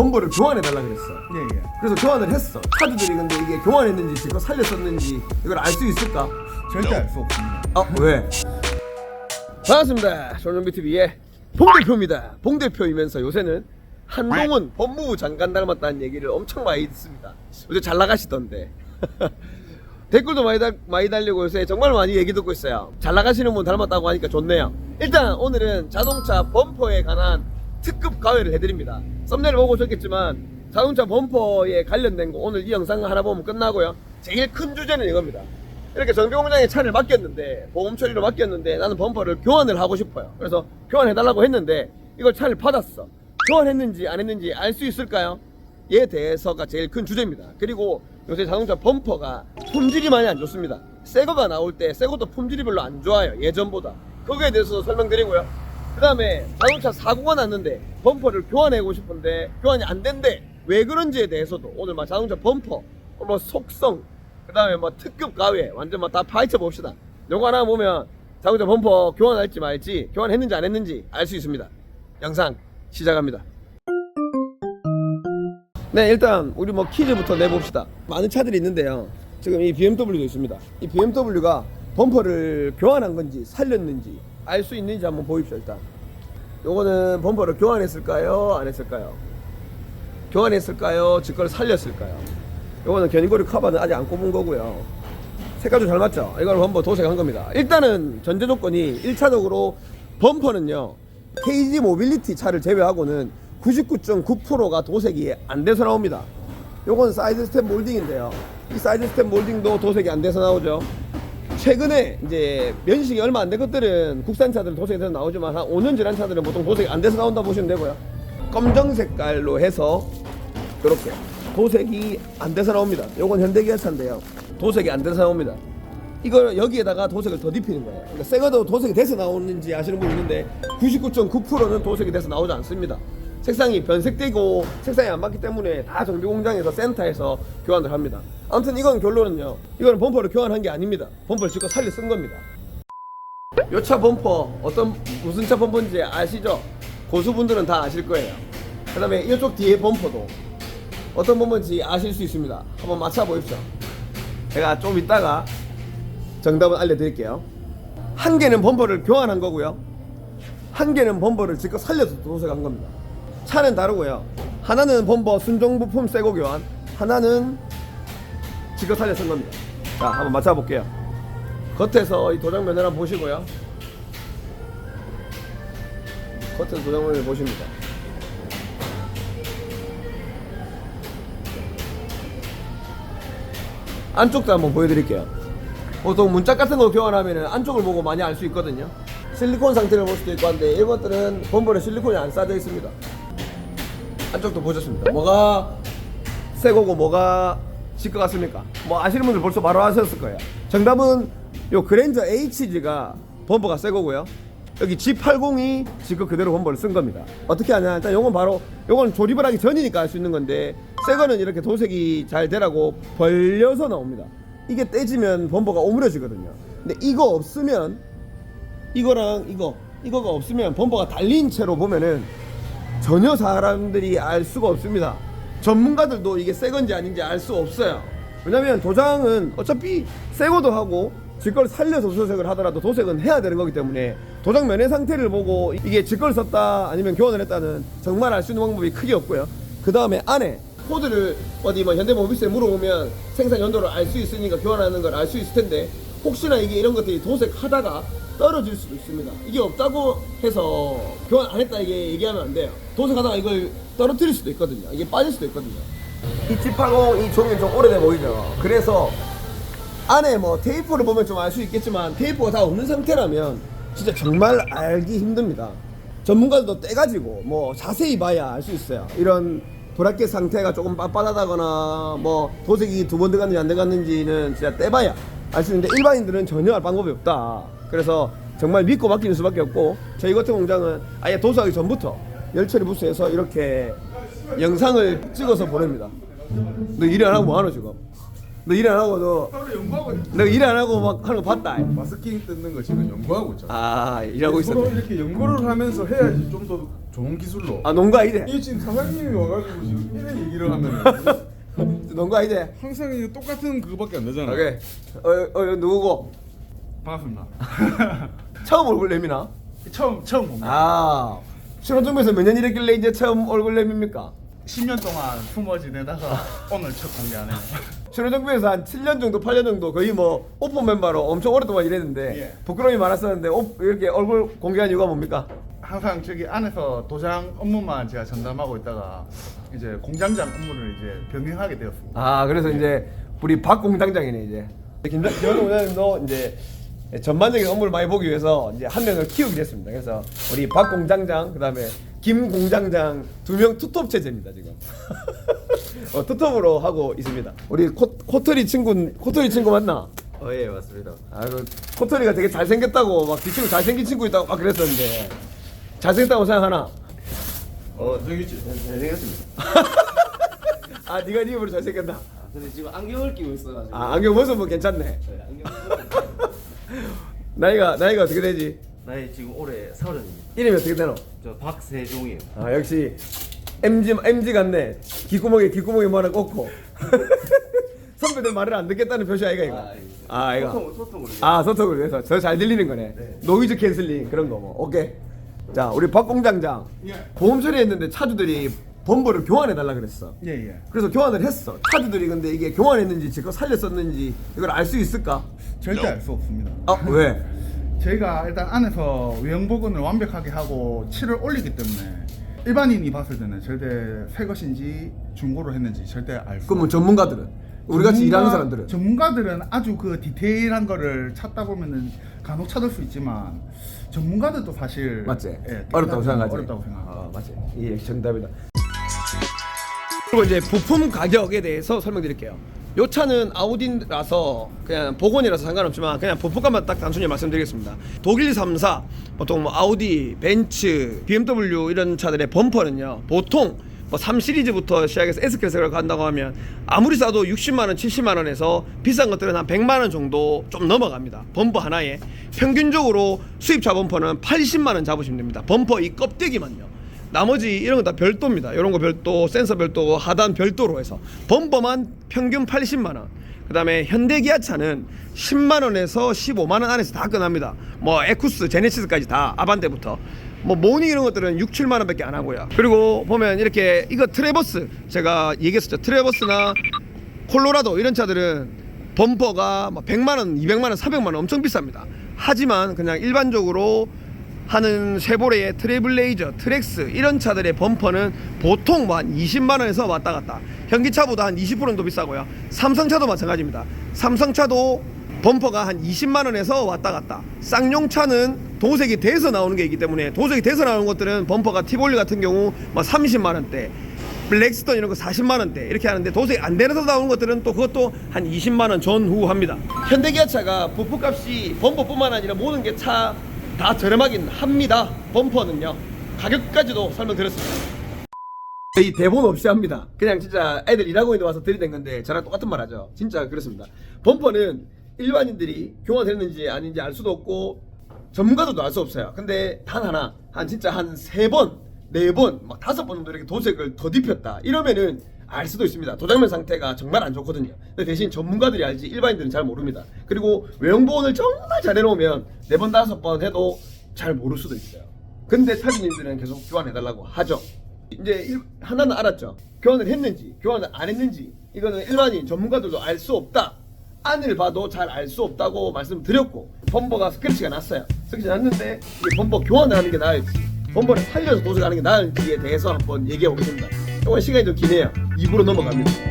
범버를 교환해 달라 그랬어. 예, 예. 그래서 교환을 했어. 카드들이 근데 이게 교환했는지 지금 살렸었는지 이걸 알 수 있을까? 절대 알 수 없습니다. 아 왜? 반갑습니다. 조정비 TV의 봉 대표입니다. 봉 대표이면서 요새는 한동훈 법무부 장관 닮았다는 얘기를 엄청 많이 듣습니다. 요새 잘 나가시던데. 댓글도 많이, 달, 많이 달리고 요새 정말 많이 얘기 듣고 있어요. 잘 나가시는 분 닮았다고 하니까 좋네요. 일단 오늘은 자동차 범퍼에 관한 특급 가회를 해드립니다. 썸네일 보고 오셨겠지만 자동차 범퍼에 관련된 거 오늘 이 영상 하나 보면 끝나고요. 제일 큰 주제는 이겁니다. 이렇게 정비공장에 차를 맡겼는데 보험 처리로 맡겼는데 나는 범퍼를 교환을 하고 싶어요. 그래서 교환해달라고 했는데 이걸 차를 받았어. 교환했는지 안 했는지 알 수 있을까요? 에 대해서가 제일 큰 주제입니다. 그리고 요새 자동차 범퍼가 품질이 많이 안 좋습니다. 새 거가 나올 때 새 것도 품질이 별로 안 좋아요. 예전보다. 거기에 대해서 설명드리고요. 그 다음에 자동차 사고가 났는데 범퍼를 교환하고 싶은데 교환이 안 된대. 왜 그런지에 대해서도 오늘 막 자동차 범퍼, 뭐 속성, 그 다음에 뭐 특급 가외 완전 막 다 파헤쳐 봅시다. 요거 하나 보면 자동차 범퍼 교환할지 말지 교환했는지 안 했는지 알 수 있습니다. 영상 시작합니다. 네 일단 우리 뭐 퀴즈부터 내봅시다 많은 차들이 있는데요 지금 이 BMW도 있습니다 이 BMW가 범퍼를 교환한 건지 살렸는지 알 수 있는지 한번 보십시오 일단. 요거는 범퍼를 교환했을까요? 안 했을까요? 교환했을까요? 직거를 살렸을까요? 요거는 견인고리 커버는 아직 안 꼽은 거고요. 색깔도 잘 맞죠? 이걸 범퍼 도색한 겁니다. 일단은 전제 조건이 1차적으로 범퍼는요 KG 모빌리티 차를 제외하고는 99.9%가 도색이 안 돼서 나옵니다. 요건 사이드 스텝 몰딩인데요. 이 사이드 스텝 몰딩도 도색이 안 돼서 나오죠. 최근에 이제 면식이 얼마 안 된 것들은 국산차들은 도색이 돼서 나오지만 한 5년 지난 차들은 보통 도색이 안 돼서 나온다 보시면 되고요. 검정 색깔로 해서 이렇게 도색이 안 돼서 나옵니다. 요건 현대기아차인데요. 도색이 안 돼서 나옵니다. 이걸 여기에다가 도색을 더 입히는 거예요. 그러니까 새 거도 도색이 돼서 나오는지 아시는 분 있는데 99.9%는 도색이 돼서 나오지 않습니다. 색상이 변색되고 색상이 안 맞기 때문에 다 정비 공장에서 센터에서 교환을 합니다. 아무튼 이건 결론은요. 이거는 범퍼를 교환한 게 아닙니다. 범퍼를 지금 살려 쓴 겁니다. 요 차 범퍼 어떤 무슨 차 범퍼인지 아시죠? 고수분들은 다 아실 거예요. 그다음에 이쪽 뒤에 범퍼도 어떤 범퍼인지 아실 수 있습니다. 한번 맞춰 보십시오. 제가 좀 이따가 정답은 알려드릴게요. 한 개는 범퍼를 교환한 거고요. 한 개는 범퍼를 직접 살려서 도색한 겁니다. 차는 다르고요. 하나는 범퍼 순정 부품 새거 교환, 하나는 직접 살려 쓴 겁니다. 자, 한번 맞춰볼게요. 겉에서 이 도장 면을 한번 보시고요. 겉에서 도장 면을 보십니다. 안쪽도 한번 보여드릴게요. 보통 문짝 같은 거 교환하면은 안쪽을 보고 많이 알 수 있거든요. 실리콘 상태를 볼 수도 있고 한데 이것들은 범퍼에 실리콘이 안 싸져 있습니다. 안쪽도 보셨습니다. 뭐가 새 거고 뭐가 질것 같습니까? 뭐 아시는 분들 벌써 바로 아셨을 거예요. 정답은 요 그랜저 HG가 범퍼가 새 거고요. 여기 G80이 지금 그대로 범퍼를 쓴 겁니다. 어떻게 하냐? 일단 요건 바로 요건 조립을 하기 전이니까 알 수 있는 건데 새 거는 이렇게 도색이 잘 되라고 벌려서 나옵니다. 이게 떼지면 범퍼가 오므려지거든요. 근데 이거 없으면 이거랑 이거 이거가 없으면 범퍼가 달린 채로 보면은 전혀 사람들이 알 수가 없습니다. 전문가들도 이게 새 건지 아닌지 알 수 없어요. 왜냐면 도장은 어차피 새 거도 하고 직걸 살려서 도색을 하더라도 도색은 해야 되는 거기 때문에 도장 면의 상태를 보고 이게 직걸 썼다 아니면 교환을 했다는 정말 알 수 있는 방법이 크게 없고요. 그 다음에 안에 코드를 어디 뭐 현대모비스에 물어보면 생산 연도를 알 수 있으니까 교환하는 걸 알 수 있을 텐데 혹시나 이게 이런 것들이 도색하다가 떨어질 수도 있습니다. 이게 없다고 해서 교환 안 했다 이게 얘기하면 안 돼요. 도색하다가 이걸 떨어뜨릴 수도 있거든요. 이게 빠질 수도 있거든요. 이 G80 이 종이는 좀 오래돼 보이죠. 그래서 안에 뭐 테이프를 보면 좀 알 수 있겠지만 테이프가 다 없는 상태라면 진짜 정말 알기 힘듭니다. 전문가들도 떼가지고 뭐 자세히 봐야 알 수 있어요. 이런 브라켓 상태가 조금 빳빳하다거나 뭐 도색이 두 번 들어갔는지 안 들어갔는지는 진짜 떼봐야 알 수 있는데 일반인들은 전혀 알 방법이 없다. 그래서 정말 믿고 맡기는 수밖에 없고 저희 같은 공장은 아예 도색하기 전부터 열처리 부스에서 이렇게 영상을 찍어서 보냅니다. 너 일을 안 하고 뭐하노 지금? 너 일 안 하고 너, 서로 연구하고 있- 너 일 안 하고 막 하는 거 봤다. 마스킹 뜯는 거 지금 연구하고 있잖아. 아, 일하고 서로 있었네. 이렇게 연구를 하면서 해야지 좀 더 좋은 기술로. 아, 농가 이래. 이게 지금 사장님이 와가지고 지금 이런 얘기를 하면은 농가 이래. 항상 똑같은 그거밖에 안 되잖아. 오케이. 어, 어, 이거 누구고? 반갑습니다. 처음 얼굴 내미나? 처음 처음 봅니다. 아, 신혼정부에서 몇 년 일했길래 이제 처음 얼굴 내밉니까? 10년 동안 숨어 지내다가 오늘 첫 공개하네요. 신혼정부에서 한 7년 정도, 8년 정도 거의 뭐 오픈 멤버로 엄청 오랫동안 일했는데 예. 부끄러움이 많았었는데 오, 이렇게 얼굴 공개한 이유가 뭡니까? 항상 저기 안에서 도장 업무만 제가 전담하고 있다가 이제 공장장 업무를 이제 병행하게 되었습니다. 아 그래서 이제 우리 박 공장장이네 이제 김장 공장님도 이제 전반적인 업무를 많이 보기 위해서 이제 한 명을 키우게 됐습니다. 그래서 우리 박 공장장 그다음에 김 공장장 두 명 투톱 체제입니다 지금. 어, 투톱으로 하고 있습니다. 우리 코, 코털이 친구 코털이 친구 맞나? 어, 예, 맞습니다. 아, 그 코털이가 되게 잘생겼다고 막 그 친구 잘생긴 친구 있다고 막 그랬었는데 잘생겼다고 생각하나? 어, 저기 잘생겼습니다. 아 네가 네 입으로 잘생겼다. 아, 근데 지금 안경을 끼고 있어가지고. 아 안경 벗으면 괜찮네. 네, 안경. 나이가 나이가 어떻게 되지? 나이 지금 올해 서른입니다. 이름이 어떻게 되노? 저 박세종이에요. 아 역시 MG MG 같네. 귓구멍에 귓구멍에 말을 꽂고 선배들 말을 안 듣겠다는 표시 아이가 이거. 아, 예. 아 이거. 소통, 소통을 위해. 아 소통을 위해서 더잘 들리는 거네. 네. 노이즈 캔슬링 그런 거 뭐. 오케이. 자 우리 박 공장장 예. 보험 처리했는데 차주들이 범버를 교환해 달라 그랬어. 예 예. 그래서 교환을 했어. 차주들이 근데 이게 교환했는지 지금 살렸었는지 이걸 알 수 있을까? 절대 알 수 없습니다. 아 왜? 저희가 일단 안에서 외형 복원을 완벽하게 하고 칠을 올리기 때문에 일반인이 봤을 때는 절대 새 것인지 중고로 했는지 절대 알 수. 그러면 전문가들은 우리 같이 전문가- 일하는 사람들은 전문가들은 아주 그 디테일한 거를 찾다 보면은 간혹 찾을 수 있지만 전문가들도 사실 맞지? 예, 어렵다고 생각하지. 어렵다고 생각. 아 맞지. 예 정답이다. 그리고 이제 부품 가격에 대해서 설명드릴게요. 요 차는 아우디라서 그냥 복원이라서 상관없지만 그냥 부품값만 딱 단순히 말씀드리겠습니다. 독일 3사 보통 뭐 아우디, 벤츠, BMW 이런 차들의 범퍼는요 보통 뭐 3 시리즈부터 시작해서 S클래스를 간다고 하면 아무리 싸도 60만 원, 70만 원에서 비싼 것들은 한 100만 원 정도 좀 넘어갑니다. 범퍼 하나에 평균적으로 수입차 범퍼는 80만 원 잡으시면 됩니다. 범퍼 이 껍데기만요. 나머지 이런 거다 별도입니다. 이런 거 별도, 센서 별도, 하단 별도로 해서 범퍼만 평균 80만 원. 그다음에 현대 기아차는 10만 원에서 15만 원 안에서 다 끝납니다. 뭐 에쿠스, 제네시스까지 다 아반떼부터 뭐 모닝 이런 것들은 6, 7만 원밖에 안 하고요. 그리고 보면 이렇게 이거 트레버스 제가 얘기했었죠. 트레버스나 콜로라도 이런 차들은 범퍼가 뭐 100만 원, 200만 원, 400만 원 엄청 비쌉니다. 하지만 그냥 일반적으로 하는 쉐보레의 트레블레이저, 트렉스 이런 차들의 범퍼는 보통 뭐 한 20만 원에서 왔다 갔다. 현기차보다 한 20% 정도 비싸고요. 삼성차도 마찬가지입니다. 삼성차도 범퍼가 한 20만 원에서 왔다 갔다. 쌍용차는 도색이 돼서 나오는 게 있기 때문에 도색이 돼서 나오는 것들은 범퍼가 티볼리 같은 경우 뭐 30만 원대, 블랙스톤 이런 거 40만 원대 이렇게 하는데 도저히 안 되면서 나오는 것들은 또 그것도 한 20만 원 전후 합니다. 현대기아차가 부품값이 범퍼뿐만 아니라 모든 게 차 다 저렴하긴 합니다. 범퍼는요. 가격까지도 설명드렸습니다. 이 대본 없이 합니다. 그냥 진짜 애들 일하고 있는데 와서 들이댄 건데 저랑 똑같은 말 하죠. 진짜 그렇습니다. 범퍼는 일반인들이 교환했는지 아닌지 알 수도 없고 전문가들도 알 수 없어요. 근데 단 하나 한 진짜 한 세 번, 네 번, 막 다섯 번 정도 이렇게 도색을 더 입혔다. 이러면은 알 수도 있습니다. 도장면 상태가 정말 안 좋거든요. 근데 대신 전문가들이 알지 일반인들은 잘 모릅니다. 그리고 외형 보온을 정말 잘 해놓으면 네 번 다섯 번 해도 잘 모를 수도 있어요. 근데 차주님들은 계속 교환해달라고 하죠. 이제 일- 하나는 알았죠. 교환을 했는지 교환을 안 했는지 이거는 일반인 전문가들도 알 수 없다. 안을 봐도 잘 알 수 없다고 말씀드렸고 범버가 스크래치가 났어요. 스크래치 났는데 이 범버 교환을 하는 게 나을지 범버를 살려서 도색하는 게 나을지에 대해서 한번 얘기해 보겠습니다. 이건 시간이 좀 기네요. 입으로 넘어갑니다.